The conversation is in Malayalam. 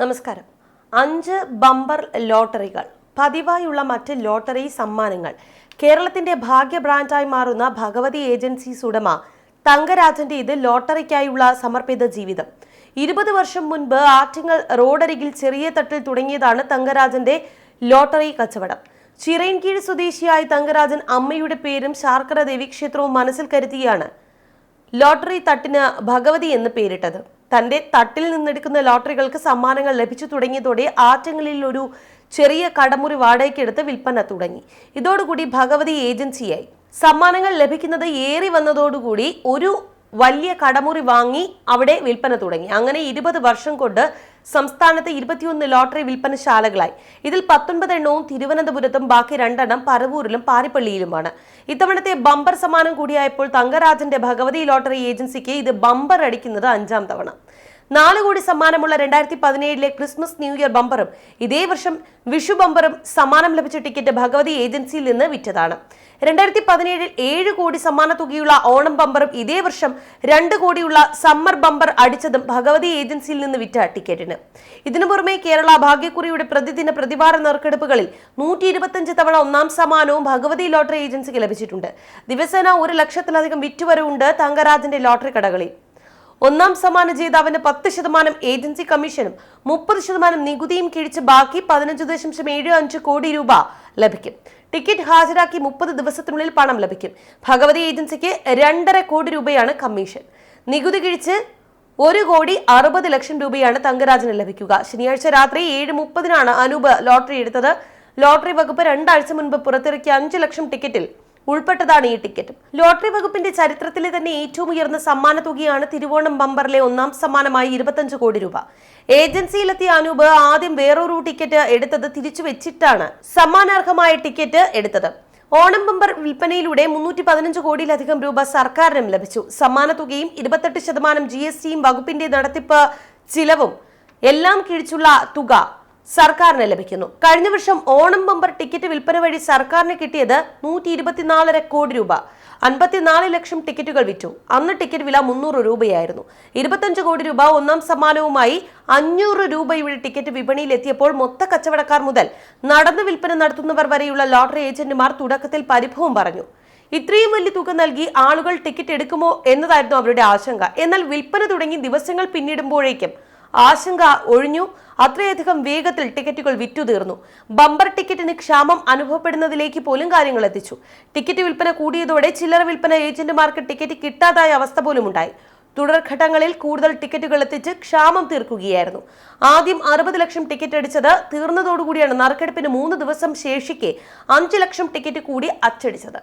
നമസ്കാരം. അഞ്ച് ബമ്പർ ലോട്ടറികൾ പതിവായുള്ള മറ്റ് ലോട്ടറി സമ്മാനങ്ങൾ കേരളത്തിന്റെ ഭാഗ്യ ബ്രാൻഡായി മാറുന്ന ഭഗവതി ഏജൻസീസ് ഉടമ തങ്കരാജന്റെ ഇത് ലോട്ടറിക്കായുള്ള സമർപ്പിത ജീവിതം. ഇരുപത് വർഷം മുൻപ് ആറ്റിങ്ങൽ റോഡരികിൽ ചെറിയ തട്ടിൽ തുടങ്ങിയതാണ് തങ്കരാജന്റെ ലോട്ടറി കച്ചവടം. ചിറയൻകീഴ് സ്വദേശിയായ തങ്കരാജൻ അമ്മയുടെ പേരും ശാർക്കര ദേവീക്ഷേത്രവും മനസ്സിൽ കരുതിയാണ് ലോട്ടറി തട്ടിന് ഭഗവതി എന്ന് പേരിട്ടത്. തന്റെ തട്ടിൽ നിന്നെടുക്കുന്ന ലോട്ടറികൾക്ക് സമ്മാനങ്ങൾ ലഭിച്ചു തുടങ്ങിയതോടെ ആറ്റങ്ങളിൽ ഒരു ചെറിയ കടമുറി വാടകയ്ക്കെടുത്ത് വിൽപ്പന തുടങ്ങി. ഇതോടുകൂടി ഭഗവതി ഏജൻസിയായി. സമ്മാനങ്ങൾ ലഭിക്കുന്നത് ഏറി വന്നതോടുകൂടി ഒരു വലിയ കടമുറി വാങ്ങി അവിടെ വിൽപ്പന തുടങ്ങി. അങ്ങനെ ഇരുപത് വർഷം കൊണ്ട് സംസ്ഥാനത്ത് ഇരുപത്തിയൊന്ന് ലോട്ടറി വിൽപ്പനശാലകളായി. ഇതിൽ പത്തൊൻപത് എണ്ണവും തിരുവനന്തപുരത്തും ബാക്കി രണ്ടെണ്ണം പരവൂരിലും പാരിപ്പള്ളിയിലുമാണ്. ഇത്തവണത്തെ ബമ്പർ സമ്മാനം കൂടിയായപ്പോൾ തങ്കരാജന്റെ ഭഗവതി ലോട്ടറി ഏജൻസിക്ക് ഇത് ബമ്പർ അടിക്കുന്നത് അഞ്ചാം തവണ. നാല് കോടി സമ്മാനമുള്ള രണ്ടായിരത്തി പതിനേഴിലെ ക്രിസ്മസ് ന്യൂ ഇയർ ബമ്പറും ഇതേ വർഷം വിഷു ബമ്പറും സമ്മാനം ലഭിച്ച ടിക്കറ്റ് ഭഗവതി ഏജൻസിയിൽ നിന്ന് വിറ്റതാണ്. രണ്ടായിരത്തി പതിനേഴിൽ ഏഴ് കോടി സമ്മാന തുകയുള്ള ഓണം ബമ്പറും ഇതേ വർഷം രണ്ട് കോടിയുള്ള സമ്മർ ബമ്പർ അടിച്ചതും ഭഗവതി ഏജൻസിയിൽ നിന്ന് വിറ്റ ടിക്കറ്റിന്. ഇതിനു പുറമെ കേരള ഭാഗ്യക്കുറിയുടെ പ്രതിദിന പ്രതിവാര നറുക്കെടുപ്പുകളിൽ നൂറ്റി ഇരുപത്തിയഞ്ച് തവണ ഒന്നാം സമ്മാനവും ഭഗവതി ലോട്ടറി ഏജൻസിക്ക് ലഭിച്ചിട്ടുണ്ട്. ദിവസേന ഒരു ലക്ഷത്തിലധികം വിറ്റുവരവുണ്ട് തങ്കരാജിന്റെ ലോട്ടറി കടകളിൽ. ഒന്നാം സമ്മാന ജേതാവിന് പത്ത് ശതമാനം ഏജൻസി കമ്മീഷനും മുപ്പത് ശതമാനം നികുതിയും കിഴിച്ച് ബാക്കി പതിനഞ്ച് ദശാംശം ഏഴ് അഞ്ച് കോടി രൂപ ലഭിക്കും. ടിക്കറ്റ് ഹാജരാക്കി മുപ്പത് ദിവസത്തിനുള്ളിൽ പണം ലഭിക്കും. ഭഗവതി ഏജൻസിക്ക് രണ്ടര കോടി രൂപയാണ് കമ്മീഷൻ. നികുതി കിഴിച്ച് ഒരു കോടി അറുപത് ലക്ഷം രൂപയാണ് തങ്കരാജന് ലഭിക്കുക. ശനിയാഴ്ച രാത്രി ഏഴ് മുപ്പതിനാണ് അനൂപ് ലോട്ടറി എടുത്തത്. ലോട്ടറി വകുപ്പ് രണ്ടാഴ്ച മുൻപ് പുറത്തിറക്കിയ അഞ്ച് ലക്ഷം ടിക്കറ്റിൽ ഉൾപ്പെട്ടതാണ് ഈ ടിക്കറ്റ്. ലോട്ടറി വകുപ്പിന്റെ ചരിത്രത്തിലെ തന്നെ ഏറ്റവും ഉയർന്ന സമ്മാന തുകയാണ് തിരുവോണം ബമ്പറിലെ ഒന്നാം സമ്മാനമായി ഇരുപത്തഞ്ച് കോടി രൂപ. ഏജൻസിയിലെത്തിയ അനൂപ് ആദ്യം വേറൊരു ടിക്കറ്റ് എടുത്തത് തിരിച്ചു വെച്ചിട്ടാണ് സമ്മാനാർഹമായ ടിക്കറ്റ് എടുത്തത്. ഓണം ബമ്പർ വിൽപ്പനയിലൂടെ മുന്നൂറ്റി പതിനഞ്ച് കോടിയിലധികം രൂപ സർക്കാരിനും ലഭിച്ചു. സമ്മാന തുകയും ഇരുപത്തെട്ട് ശതമാനം ജി എസ് ടിയും വകുപ്പിന്റെ നടത്തിപ്പ് ചിലവും എല്ലാം കിഴിച്ചുള്ള തുക സർക്കാരിന് ലഭിക്കുന്നു. കഴിഞ്ഞ വർഷം ഓണം ബമ്പർ ടിക്കറ്റ് വിൽപ്പന വഴി സർക്കാരിന് കിട്ടിയത് നൂറ്റി ഇരുപത്തിനാലര കോടി രൂപ. അൻപത്തിനാല് ലക്ഷം ടിക്കറ്റുകൾ വിറ്റു. അന്ന് ടിക്കറ്റ് വില മുന്നൂറ് രൂപയായിരുന്നു. ഇരുപത്തഞ്ച് കോടി രൂപ ഒന്നാം സമ്മാനവുമായി അഞ്ഞൂറ് രൂപയുടെ ടിക്കറ്റ് വിപണിയിൽ എത്തിയപ്പോൾ മൊത്ത കച്ചവടക്കാർ മുതൽ നടന്നു വിൽപ്പന നടത്തുന്നവർ വരെയുള്ള ലോട്ടറി ഏജന്റുമാർ തുടക്കത്തിൽ പരിഭവം പറഞ്ഞു. ഇത്രയും വലിയ തുക നൽകി ആളുകൾ ടിക്കറ്റ് എടുക്കുമോ എന്നതായിരുന്നു അവരുടെ ആശങ്ക. എന്നാൽ വിൽപ്പന തുടങ്ങി ദിവസങ്ങൾ പിന്നിടുമ്പോഴേക്കും ആശങ്ക ഒഴിഞ്ഞു. അത്രയധികം വേഗത്തിൽ ടിക്കറ്റുകൾ വിറ്റുതീർന്നു. ബമ്പർ ടിക്കറ്റിന് ക്ഷാമം അനുഭവപ്പെടുന്നതിലേക്ക് പോലും കാര്യങ്ങൾ എത്തിച്ചു. ടിക്കറ്റ് വിൽപ്പന കൂടിയതോടെ ചില്ലറ വിൽപ്പന ഏജന്റുമാർക്ക് ടിക്കറ്റ് കിട്ടാതായ അവസ്ഥ പോലും ഉണ്ടായി തുടർഘട്ടങ്ങളിൽ കൂടുതൽ ടിക്കറ്റുകൾ എത്തിച്ച് ക്ഷാമം തീർക്കുകയായിരുന്നു. ആദ്യം അറുപത് ലക്ഷം ടിക്കറ്റ് അടിച്ചത് തീർന്നതോടുകൂടിയാണ് നറുക്കെടുപ്പിന് മൂന്ന് ദിവസം ശേഷിക്കെ അഞ്ച് ലക്ഷം ടിക്കറ്റ് കൂടി അച്ചടിച്ചത്.